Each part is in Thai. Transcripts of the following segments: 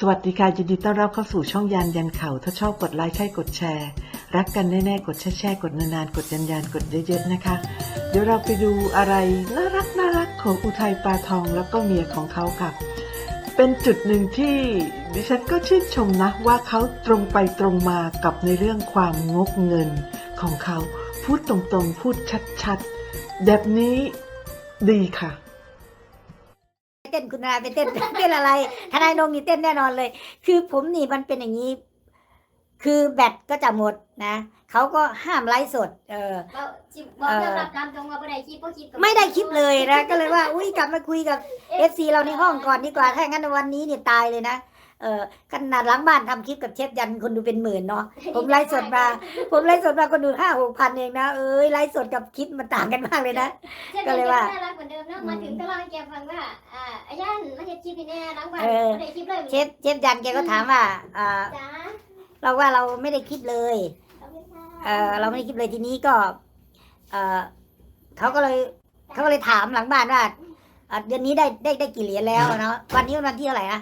สวัสดีค่ะยินดีต้อนรับเข้าสู่ช่องยานยันเข่าถ้าชอบกดไลค์ใช่กดแชร์ รักกันแน่ๆกดแชร์แชร์กดนานๆกดยันยันกดเยอะๆนะคะ เดี๋ยวเราไปดูอะไรน่ารักน่ารักของอุทัยปลาทองแล้วก็เมียของเขาค่ะ เป็นจุดหนึ่งที่ดิฉันก็ชื่นชมนะว่าเขาตรงไปตรงมากับในเรื่องความงกเงินของเขาพูดตรงๆพูดชัดๆแบบนี้ดีค่ะ เต้นคุณนายไปเต้นเต้นอะไรทนายนงนี่เต้นแน่นอนเลย คือผมนี่มันเป็นอย่างนี้ คือแบตก็จะหมดนะเขาก็ห้ามไลฟ์สด เออเราจิบบอกยอมรับตามตรงว่าไม่ได้คลิปเพราะคลิปก็ไม่ได้คลิปเลยนะก็เลยว่า อุ้ยกลับมาคุยกับเอฟซีเราในห้องก่อนดีกว่าถ้างั้นวันนี้เนี่ยตายเลยนะ เออขนาดหล้างบ้านทำคลิปกับเชฟยันคนดูเป็นหมื่นเนาะผมไลฟ์สดมา ผมไลฟ์สดมาคนดูห้าหกพันเองนะเอ้ยไลฟ์สดกับคลิปมันต่างกันมากเลยนะ ก็เลยว่าน่ารักเหมือนเดิมเนาะมาถึงก็เล่าให้แกฟังว่าอ่าอายันมาเฮ็ดคลิปนี่แน่หล้างบ้านเออไม่ได้คลิปเลยเชฟเชฟยันแกก็ถามว่าอ่าจ้าเราว่าเราไม่ได้คิดเลยขอบคุณค่ะเออเราไม่ได้คิดเลยทีนี้ก็ เออเขาก็เลยเขาก็เลยถามหลังบ้านว่าเอ่อเดือนนี้ได้ได้ได้กี่เหรียญแล้วเนาะวันนี้วันที่เท่าไหร่นะ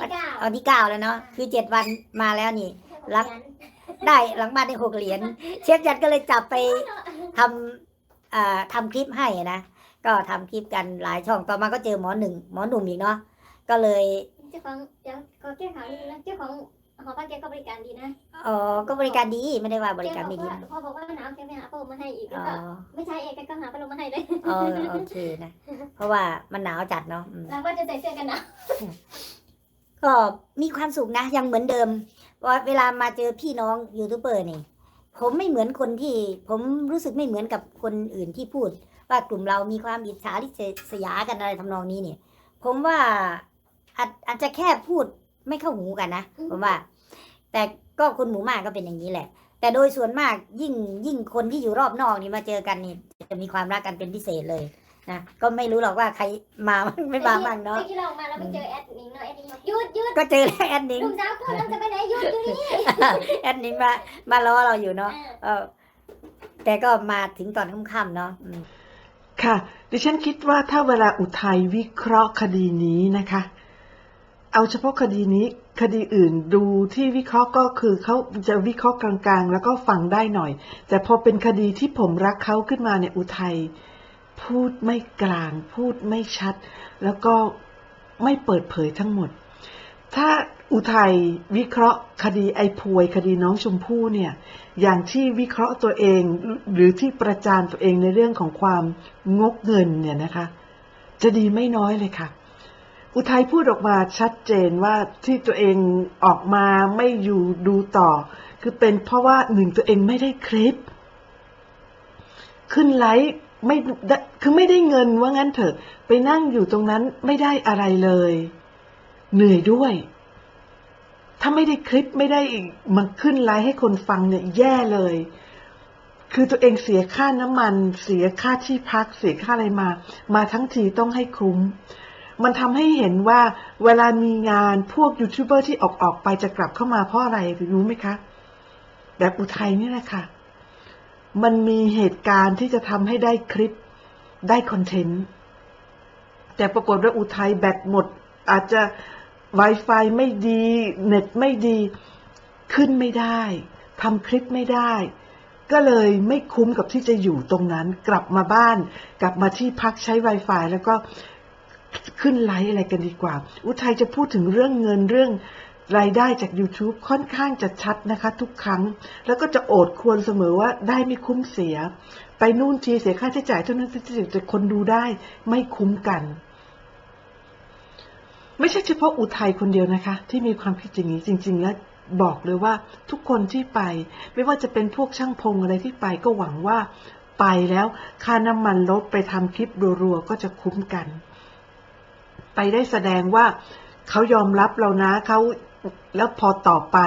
ที่เก้าวันที่เก้าแล้วเนาะคือเจ็ดวันมาแล้วนี่ รักได้หลังบ้านได้หกเหรียญเชฟยันก็เลยจับไปทำอ่าทำคลิปให้นะ ก็ทำคลิปกันหลายช่องต่อมาก็เจอหมอหนึ่งหมอหนุ่มอีกเนาะก็เลยเจ้าของเดี๋ยวขอแก้ข่าวนิดนึงนะเจ้าของหอพักแกก็บริการดีนะอ๋อก็บริการดีไม่ได้ว่าบริการไม่ดีแกบอกว่าพอบอกว่าหนาวแกไปหาพัดลมมาให้อีกแล้อ๋วอก็ไม่ใช่เอกแกก็หาพัดลมมาให้เลยอ๋อโอเคนะ เพราะว่ามันหนาวจัดเนาะอืม เราก็จะใส่เสื้อกันหนาว ก็มีความสุขนะ ยังเหมือนเดิมว่าเวลามาเจอพี่น้องยูทูบเบอร์นี่ ผมไม่เหมือนคนที่ ผมรู้สึกไม่เหมือนกับคนอื่นที่พูด ว่ากลุ่มเรามีความอิจฉาริษยากันอะไรทำนองนี้เนี่ย ผมว่าอาจอาจจะแค่พูดไม่เข้าหูกันนะผมว่า แต่ก็คนหมู่มากก็เป็นอย่างนี้แหละ แต่โดยส่วนมากยิ่งยิ่งคนที่อยู่รอบนอกนี่มาเจอกันนี่จะมีความรักกันเป็นพิเศษเลย นะ ก็ไม่รู้หรอกว่าใครมาไม่มาบ้างเนาะมื่อกี้เราออกมาเราไปเจอแอดมินเนาะแอดมินบอกหยุดหยุดก็เจอแล้วแอดนิงลูกสาวคนเราจะไปไหนหยุดอยู่นี่แอดนิงมามาล้อเราอยู่เนาะเออเออแต่ก็มาถึงตอนค่ำๆเนาะอืมค่ะ ดิฉันคิดว่าถ้าเวลาอุทัยวิเคราะห์คดีนี้นะคะ เอาเฉพาะคดีนี้คดีอื่นดูที่วิเคราะห์ก็คือเขาจะวิเคราะห์กลางๆ แล้วก็ฟังได้หน่อย แต่พอเป็นคดีที่ผมรักเขาขึ้นมาเนี่ยอุทัย พูดไม่กลาง พูดไม่ชัด แล้วก็ไม่เปิดเผยทั้งหมด ถ้าอุทัยวิเคราะห์คดีไอ้พวยคดีน้องชมพู่เนี่ย อย่างที่วิเคราะห์ตัวเองหรือที่ประจานตัวเองในเรื่องของความงกเงินเนี่ยนะคะ จะดีไม่น้อยเลยค่ะ อุทัยพูดออกมาชัดเจนว่าที่ตัวเองออกมาไม่อยู่ดูต่อ คือเป็นเพราะว่าหนึ่งตัวเองไม่ได้คลิป ขึ้นไลฟ์ ไม่คือไม่ได้เงินว่างั้นเถอะ ไปนั่งอยู่ตรงนั้นไม่ได้อะไรเลย เหนื่อยด้วย ถ้าไม่ได้คลิปไม่ได้มาขึ้นไลฟ์ให้คนฟังเนี่ยแย่เลย คือตัวเองเสียค่าน้ำมัน เสียค่าที่พัก เสียค่าอะไรมา มาทั้งทีต้องให้คุ้ม มันทำให้เห็นว่าเวลามีงานพวกยูทูบเบอร์ที่ออกออกไปจะกลับเข้ามาเพราะอะไรรู้ไหมคะ แบบอุทัยนี่แหละค่ะ มันมีเหตุการณ์ที่จะทำให้ได้คลิปได้คอนเทนต์ แต่ปรากฏว่าอุทัยแบตหมด อาจจะ Wi-Fi ไม่ดี เน็ตไม่ดี ขึ้นไม่ได้ทำคลิปไม่ได้ ก็เลยไม่คุ้มกับที่จะอยู่ตรงนั้น กลับมาบ้าน กลับมาที่พักใช้ Wi-Fi แล้วก็ขึ้นไลฟ์อะไรกันดีกว่า อุทัยจะพูดถึงเรื่องเงินเรื่อง รายได้จาก YouTube ค่อนข้างจะชัดนะคะทุกครั้ง แล้วก็จะโอดควรเสมอว่าได้ไม่คุ้มเสีย ไปนู่นทีเสียค่าใช้จ่ายเท่านั้นที่แต่คนดูได้ไม่คุ้มกัน ไม่ใช่เฉพาะอุทัยคนเดียวนะคะ ที่มีความคิดอย่างนี้จริง ๆ แล้วบอกเลยว่าทุกคนที่ไป ไม่ว่าจะเป็นพวกช่างพงอะไรที่ไปก็หวังว่าไปแล้วค่าน้ำมันลดไปทำคลิปรัวๆก็จะคุ้มกัน ไปได้แสดงว่าเขายอมรับเรานะเขา แล้วพอต่อไป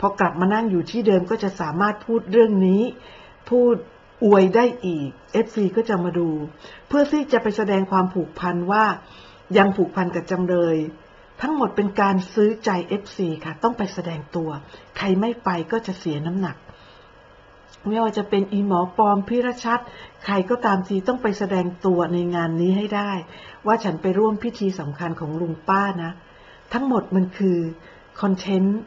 พอกลับมานั่งอยู่ที่เดิมก็จะสามารถพูดเรื่องนี้ พูดอวยได้อีก FC ก็จะมาดู เพื่อที่จะไปแสดงความผูกพันว่ายังผูกพันกับจำเลย ทั้งหมดเป็นการซื้อใจ FC ค่ะ ต้องไปแสดงตัว ใครไม่ไปก็จะเสียน้ำหนัก ไม่ว่าจะเป็นอีหมอปลอมพิรชัด ใครก็ตามทีต้องไปแสดงตัวในงานนี้ให้ได้ ว่าฉันไปร่วมพิธีสำคัญของลุงป้านะ ทั้งหมดมันคือ คอนเทนต์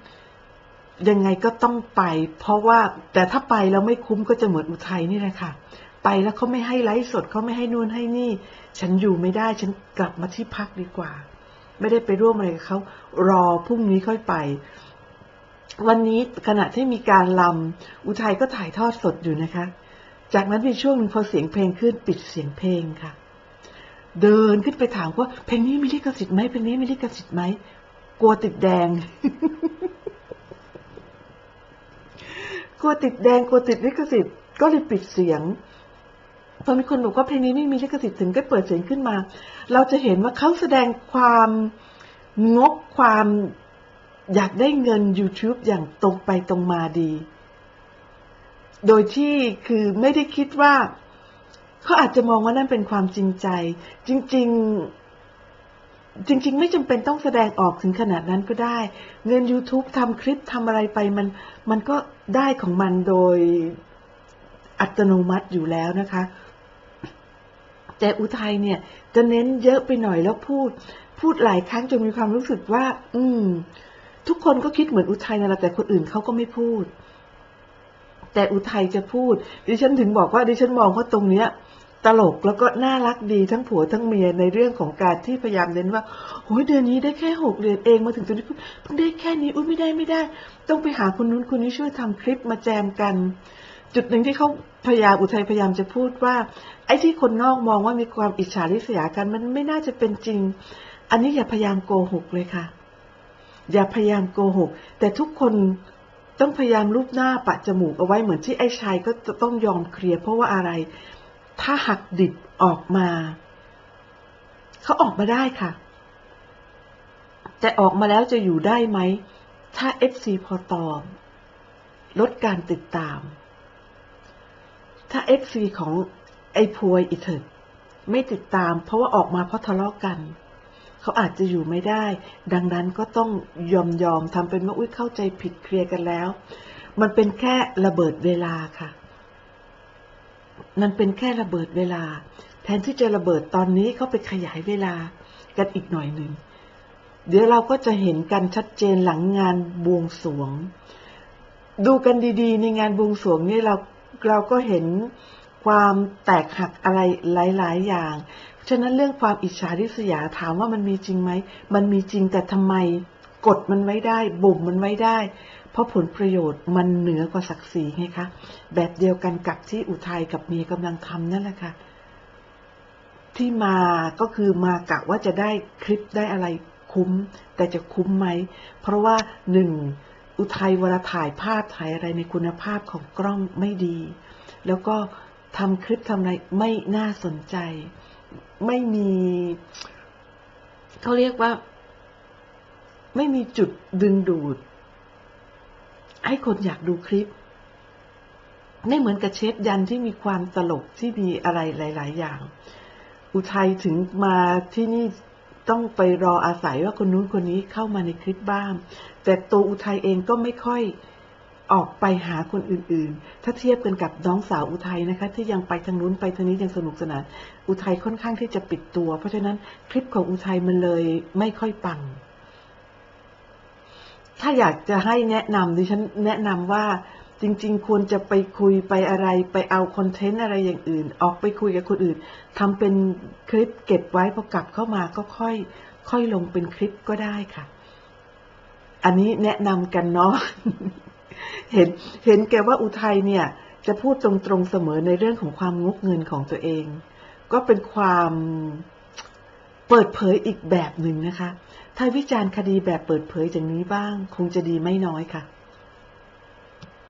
ยังไงก็ต้องไป เพราะว่าแต่ถ้าไปแล้วไม่คุ้มก็จะเหมือนอุทัยนี่แหละค่ะ ไปแล้วเขาไม่ให้ไลฟ์สดเขาไม่ให้นู่นให้นี่ ฉันอยู่ไม่ได้ฉันกลับมาที่พักดีกว่า ไม่ได้ไปร่วมอะไรกับเขารอพรุ่งนี้ค่อยไป วันนี้ขณะที่มีการลำอุทัยก็ถ่ายทอดสดอยู่นะคะ จากนั้นมีช่วงหนึงพอเสียงเพลงขึ้นปิดเสียงเพลงค่ะ เดินขึ้นไปถามว่าเพลงนี้มีลิขสิทธิ์ไหมเพลงนี้มีลิขสิทธิ์ไหม กลัวติดแดง กลัวติดแดงกลัวติดลิขสิทธิ์ก็เลยปิดเสียงพอมีคนบอกว่าเพลงนี้ไม่มีลิขสิทธิ์ถึงก็เปิดเสียงขึ้นมา เราจะเห็นว่าเขาแสดงความงกความอยากได้เงิน YouTube อย่างตรงไปตรงมาดี โดยที่คือไม่ได้คิดว่า เขาอาจจะมองว่านั่นเป็นความจริงใจ จริง ๆ จริง ๆ ไม่จำเป็นต้องแสดงออกถึงขนาดนั้นก็ได้ เงิน YouTube ทำคลิปทำอะไรไปมัน มันก็ได้ของมันโดยอัตโนมัติอยู่แล้วนะคะ แต่อุทัยเนี่ย จะเน้นเยอะไปหน่อยแล้วพูด พูดหลายครั้งจนมีความรู้สึกว่า อืม ทุกคนก็คิดเหมือนอุทัยน่ะแต่คนอื่นเขาก็ไม่พูด แต่อุทัยจะพูด ดิฉันถึงบอกว่าดิฉันมองว่าตรงเนี้ย ตลกแล้วก็น่ารักดีทั้งผัวทั้งเมียในเรื่องของการที่พยายามเน้นว่าโอ้ยเดือนนี้ได้แค่หกเดือนเองมาถึงตรงนี้เพิ่งได้แค่นี้อุ้ยไม่ได้ไม่ได้ ต้องไปหาคนนู้นคนนี้ช่วยทำคลิปมาแจมกัน จุดหนึ่งที่เขาพยายามอุทัยพยายามจะพูดว่า ไอ้ที่คนนอกมองว่ามีความอิจฉาริษยากันมันไม่น่าจะเป็นจริง อันนี้อย่าพยายามโกหกเลยค่ะ อย่าพยายามโกหก แต่ทุกคนต้องพยายามรูปหน้าปะจมูกเอาไว้เหมือนที่ไอ้ชายก็จะต้องยอมเคลียร์เพราะว่าอะไร ถ้าหักดิบออกมา เขาออกมาได้ค่ะ แต่ออกมาแล้วจะอยู่ได้ไหม ถ้า FC พอตอม ลดการติดตาม ถ้า FC ของไอ้พวยอีเถิดไม่ติดตาม เพราะว่าออกมาเพราะทะเลาะกัน เขาอาจจะอยู่ไม่ได้ ดังนั้นก็ต้องยอมยอมทำเป็นว่าอุ้ยเข้าใจผิดเคลียร์กันแล้ว มันเป็นแค่ระเบิดเวลาค่ะ มันเป็นแค่ระเบิดเวลา แทนที่จะระเบิดตอนนี้เขาไปขยายเวลากันอีกหน่อยหนึ่ง เดี๋ยวเราก็จะเห็นกันชัดเจนหลังงานบวงสวง ดูกันดีๆ ในงานบวงสวงนี่เราเราก็เห็นความแตกหักอะไรหลาย ๆ อย่าง ฉะนั้นเรื่องความอิจฉาริษยาถามว่ามันมีจริงไหม มันมีจริงแต่ทำไมกดมันไว้ได้บ่มมันไว้ได้ เพราะผลประโยชน์มันเหนือกว่าศักดิ์ศรีไงคะ แบบเดียวกันกับที่อุทัยกับเมียกำลังทำนั่นแหละค่ะ ที่มาก็คือมากะว่าจะได้คลิปได้อะไรคุ้ม แต่จะคุ้มไหม เพราะว่าหนึ่งอุทัยเวลาถ่ายภาพถ่ายอะไรในคุณภาพของกล้องไม่ดี แล้วก็ทำคลิปทำอะไรไม่น่าสนใจ ไม่มีเขาเรียกว่า ไม่มีจุดดึงดูด ให้คนอยากดูคลิป ไม่เหมือนกับเชฟยันที่มีความตลกที่มีอะไรหลาย ๆ อย่าง อุทัยถึงมาที่นี่ต้องไปรออาศัยว่าคนนู้นคนนี้เข้ามาในคลิปบ้าง แต่ตัวอุทัยเองก็ไม่ค่อยออกไปหาคนอื่นๆ ถ้าเทียบกันกับน้องสาวอุทัยนะคะ ที่ยังไปทางนู้นไปทางนี้ยังสนุกสนาน อุทัยค่อนข้างที่จะปิดตัว เพราะฉะนั้นคลิปของอุทัยมันเลยไม่ค่อยปัง ถ้าอยากจะให้แนะนำดิฉันแนะนำว่าจริง ๆ ควรจะไปคุยไปอะไรไปเอาคอนเทนต์อะไรอย่างอื่น ออกไปคุยกับคนอื่นทำเป็นคลิปเก็บไว้พอกลับเข้ามาก็ค่อย ค่อยลงเป็นคลิปก็ได้ค่ะ อันนี้แนะนำกันเนาะเห็นเห็นแกว่าอุทัยเนี่ย จะพูดตรงๆเสมอในเรื่องของความงกเงินของตัวเอง ก็เป็นความ เปิดเผยอีกแบบหนึ่งนะคะ ถ้าวิจารณ์คดีแบบเปิดเผยอย่างนี้บ้าง คงจะดีไม่น้อยค่ะ